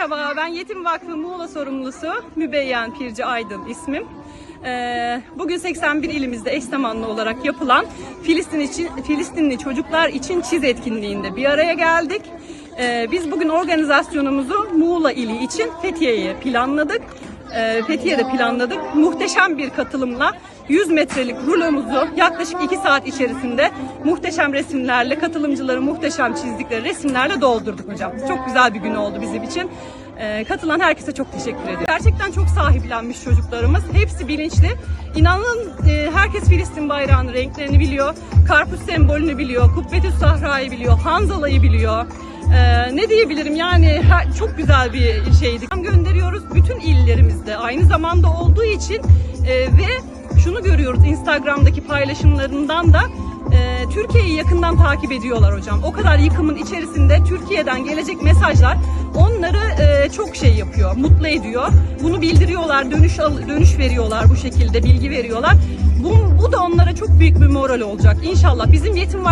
Merhaba, ben Yetim Vakfı Muğla sorumlusu Mübeyyen Pirci Aydın ismim. Ee, bugün 81 ilimizde eş zamanlı olarak yapılan Filistin için, Filistinli çocuklar için çiz etkinliğinde bir araya geldik. Ee, biz bugün organizasyonumuzu Muğla ili için Fethiye'ye planladık. Ee, Fethiye'de planladık. Muhteşem bir katılımla 100 metrelik rulomuzu yaklaşık 2 saat içerisinde muhteşem resimlerle, katılımcıların muhteşem çizdikleri resimlerle doldurduk hocam. Çok güzel bir gün oldu bizim için. Ee, katılan herkese çok teşekkür ediyorum. Gerçekten çok sahiplenmiş çocuklarımız. Hepsi bilinçli. İnanın e, herkes Filistin bayrağının renklerini biliyor. Karpuz sembolünü biliyor. Kubbetü Sahra'yı biliyor. Hanzala'yı biliyor. Ee, ne diyebilirim yani her- çok güzel bir şeydi. Gönderiyoruz bütün illerimizde aynı zamanda olduğu için e, ve şunu görüyoruz Instagram'daki paylaşımlarından da e, Türkiye'yi yakından takip ediyorlar hocam. O kadar yıkımın içerisinde Türkiye'den gelecek mesajlar onları e, çok şey yapıyor, mutlu ediyor. Bunu bildiriyorlar, dönüş dönüş veriyorlar bu şekilde, bilgi veriyorlar. Bu, bu da onlara çok büyük bir moral olacak. İnşallah bizim Yetim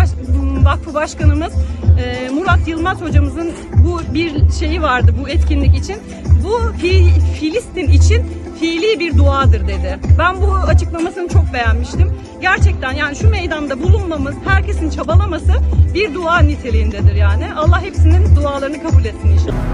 Vakfı Başkanımız e, Murat Yılmaz hocamızın bu bir şeyi vardı bu etkinlik için. Bu Fi- Filistin için fiili bir duadır dedi. Ben bu açıklamasını çok beğenmiştim. Gerçekten yani şu meydanda bulunmamız, herkesin çabalaması bir dua niteliğindedir yani. Allah hepsinin dualarını kabul etsin inşallah.